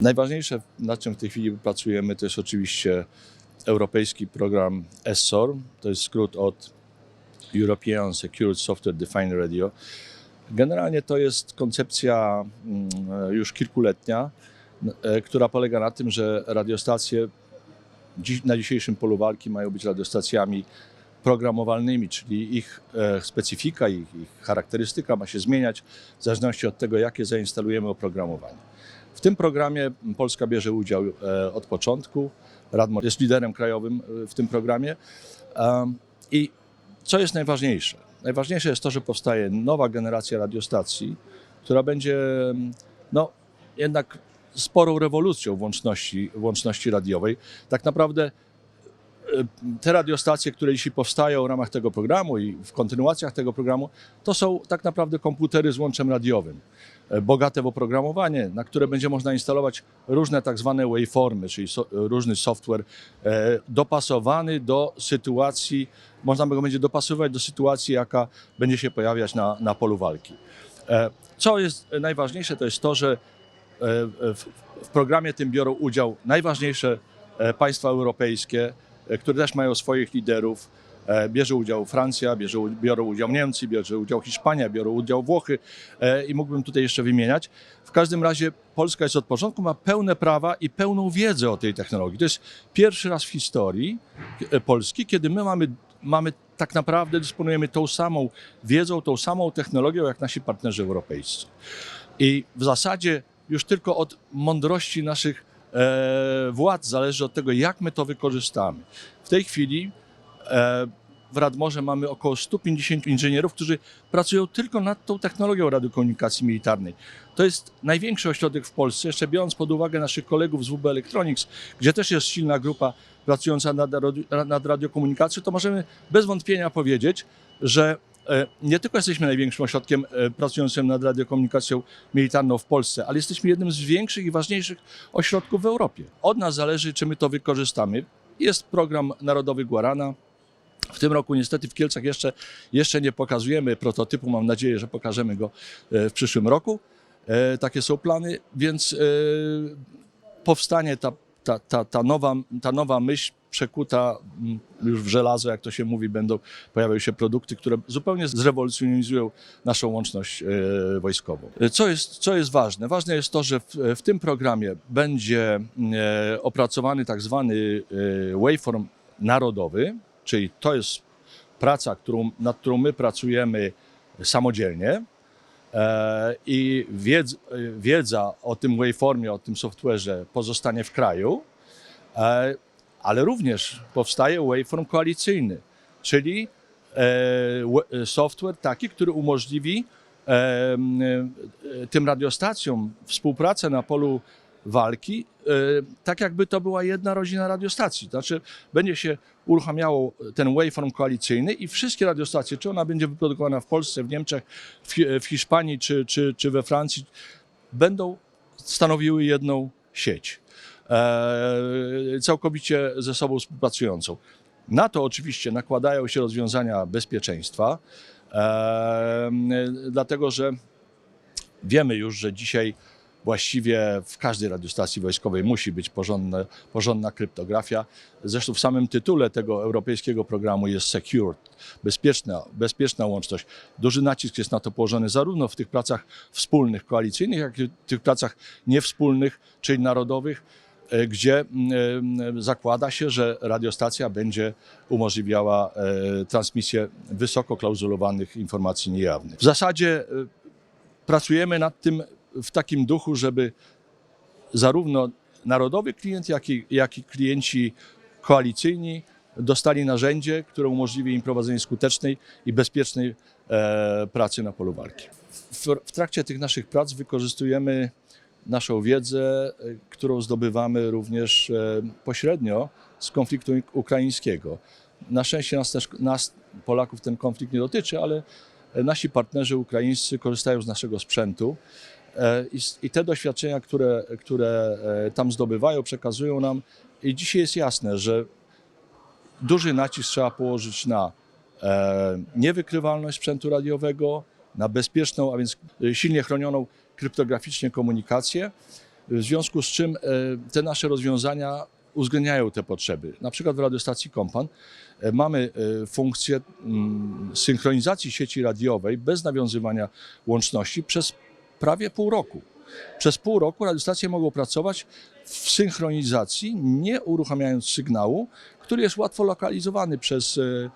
Najważniejsze, nad czym w tej chwili pracujemy, to jest oczywiście europejski program ESSOR, to jest skrót od European Secured Software Defined Radio. Generalnie to jest koncepcja mm, już kilkuletnia, e, która polega na tym, że radiostacje na dzisiejszym polu walki mają być radiostacjami programowalnymi, czyli ich e, specyfika, ich charakterystyka ma się zmieniać w zależności od tego, jakie zainstalujemy oprogramowanie. W tym programie Polska bierze udział e, od początku. Radmo jest liderem krajowym e, w tym programie. I co jest najważniejsze? Najważniejsze jest to, że powstaje nowa generacja radiostacji, która będzie no, jednak sporą rewolucją w łączności, w łączności radiowej. Tak naprawdę e, te radiostacje, które dzisiaj powstają w ramach tego programu i w kontynuacjach tego programu, to są tak naprawdę komputery z łączem radiowym, bogate w oprogramowanie, na które będzie można instalować różne tak zwane waveformy, czyli so, różny software e, dopasowany do sytuacji, można go będzie dopasowywać do sytuacji, jaka będzie się pojawiać na, na polu walki. E, co jest najważniejsze, to jest to, że e, w, w programie tym biorą udział najważniejsze e, państwa europejskie, e, które też mają swoich liderów. E, Bierze udział Francja, bierze, biorą udział Niemcy, bierze udział Hiszpania, biorą udział Włochy e, i mógłbym tutaj jeszcze wymieniać. W każdym razie Polska jest od początku, ma pełne prawa i pełną wiedzę o tej technologii. To jest pierwszy raz w historii e, Polski, kiedy my mamy, mamy tak naprawdę dysponujemy tą samą wiedzą, tą samą technologią jak nasi partnerzy europejscy. I w zasadzie już tylko od mądrości naszych e, władz zależy od tego, jak my to wykorzystamy. W tej chwili e, w Radmorze mamy około 150 inżynierów, którzy pracują tylko nad tą technologią radiokomunikacji militarnej. To jest największy ośrodek w Polsce, jeszcze biorąc pod uwagę naszych kolegów z WB Electronics, gdzie też jest silna grupa pracująca nad, nad radiokomunikacją, to możemy bez wątpienia powiedzieć, że e, nie tylko jesteśmy największym ośrodkiem e, pracującym nad radiokomunikacją militarną w Polsce, ale jesteśmy jednym z większych i ważniejszych ośrodków w Europie. Od nas zależy, czy my to wykorzystamy. Jest program Narodowy Guarana. W tym roku niestety w Kielcach jeszcze, jeszcze nie pokazujemy prototypu. Mam nadzieję, że pokażemy go e, w przyszłym roku. E, Takie są plany, więc e, powstanie ta, ta, ta, ta, nowa, ta nowa myśl przekuta mm, już w żelazo, jak to się mówi, będą pojawiają się produkty, które zupełnie zrewolucjonizują naszą łączność wojskową. Co jest, co jest ważne? Ważne jest to, że w, w tym programie będzie e, opracowany tak zwany waveform narodowy, czyli to jest praca, którą, nad którą my pracujemy samodzielnie. E, I wiedz, wiedza o tym waveformie, o tym software'ze pozostanie w kraju, e, ale również powstaje waveform koalicyjny, czyli e, software taki, który umożliwi tym radiostacjom współpracę na polu walki, e, tak jakby to była jedna rodzina radiostacji. Znaczy będzie się uruchamiało ten waveform koalicyjny i wszystkie radiostacje, czy ona będzie wyprodukowana w Polsce, w Niemczech, w, Hi- w Hiszpanii czy, czy, czy we Francji, będą stanowiły jedną sieć, e, całkowicie ze sobą współpracującą. Na to oczywiście nakładają się rozwiązania bezpieczeństwa, e, dlatego że wiemy już, że dzisiaj właściwie w każdej radiostacji wojskowej musi być porządne, porządna kryptografia. Zresztą w samym tytule tego europejskiego programu jest secured, bezpieczna, bezpieczna łączność. Duży nacisk jest na to położony zarówno w tych pracach wspólnych, koalicyjnych, jak i w tych pracach niewspólnych, czyli narodowych, e, gdzie e, zakłada się, że radiostacja będzie umożliwiała e, transmisję wysoko klauzulowanych informacji niejawnych. W zasadzie pracujemy nad tym w takim duchu, żeby zarówno narodowy klient, jak i, jak i klienci koalicyjni dostali narzędzie, które umożliwi im prowadzenie skutecznej i bezpiecznej e, pracy na polu walki. W, w trakcie tych naszych prac wykorzystujemy naszą wiedzę, e, którą zdobywamy również e, pośrednio z konfliktu ukraińskiego. Na szczęście nas też, nas, Polaków, ten konflikt nie dotyczy, ale nasi partnerzy ukraińscy korzystają z naszego sprzętu. E, I, te doświadczenia, które, które e, tam zdobywają, przekazują nam. I dzisiaj jest jasne, że duży nacisk trzeba położyć na e, niewykrywalność sprzętu radiowego, na bezpieczną, a więc silnie chronioną kryptograficznie komunikację. w związku z czym te nasze rozwiązania uwzględniają te potrzeby. Na przykład w radiostacji Kompan mamy funkcję mm, synchronizacji sieci radiowej bez nawiązywania łączności przez prawie pół roku. Przez pół roku radiostacje mogą pracować w synchronizacji, nie uruchamiając sygnału, który jest łatwo lokalizowany przez e,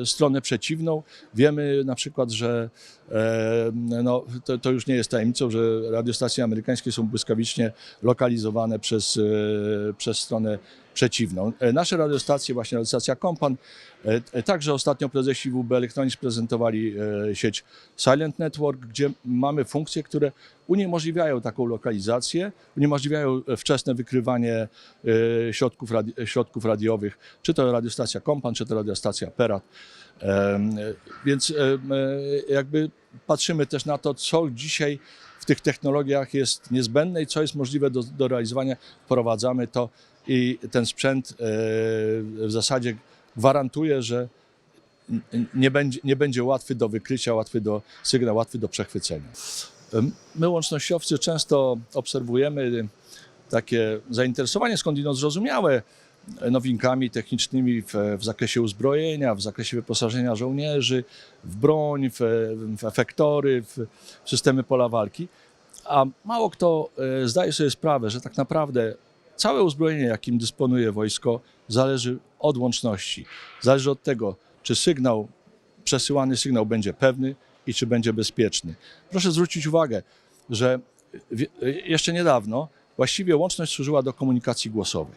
e, stronę przeciwną. Wiemy na przykład, że e, no, to, to już nie jest tajemnicą, że radiostacje amerykańskie są błyskawicznie lokalizowane przez, przez stronę przeciwną. E, Nasze radiostacje, właśnie radiostacja Kompan, e, e, także ostatnio prezesi WB Electronics prezentowali sieć Silent Network, gdzie mamy funkcje, które uniemożliwiają taką lokalizację, uniemożliwiają wczesne wykrywanie środków, radi- środków radiowych, czy to radiostacja Kompan, czy to radiostacja Perat. Więc jakby patrzymy też na to, co dzisiaj w tych technologiach jest niezbędne i co jest możliwe do, do realizowania. Wprowadzamy to i ten sprzęt e, w zasadzie gwarantuje, że nie będzie, nie będzie łatwy do wykrycia, łatwy do sygnał, łatwy do przechwycenia. My łącznościowcy często obserwujemy takie zainteresowanie skądinąd zrozumiałe nowinkami technicznymi w, w zakresie uzbrojenia, w zakresie wyposażenia żołnierzy, w broń, w, w efektory, w systemy pola walki. A mało kto e, zdaje sobie sprawę, że tak naprawdę całe uzbrojenie, jakim dysponuje wojsko, zależy od łączności. Zależy od tego, czy sygnał, przesyłany sygnał będzie pewny i czy będzie bezpieczny. Proszę zwrócić uwagę, że w- jeszcze niedawno właściwie łączność służyła do komunikacji głosowej.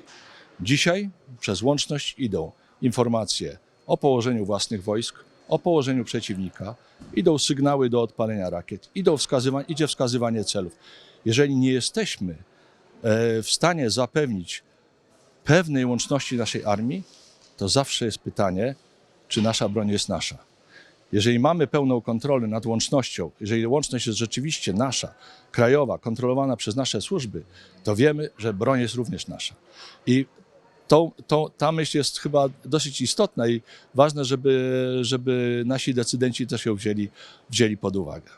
Dzisiaj przez łączność idą informacje o położeniu własnych wojsk, o położeniu przeciwnika, idą sygnały do odpalenia rakiet, idą wskazywa- idzie wskazywanie celów. Jeżeli nie jesteśmy e, w stanie zapewnić pewnej łączności naszej armii, to zawsze jest pytanie, czy nasza broń jest nasza. Jeżeli mamy pełną kontrolę nad łącznością, jeżeli łączność jest rzeczywiście nasza, krajowa, kontrolowana przez nasze służby, to wiemy, że broń jest również nasza. I to, to, ta myśl jest chyba dosyć istotna i ważne, żeby, żeby nasi decydenci też ją wzięli, wzięli pod uwagę.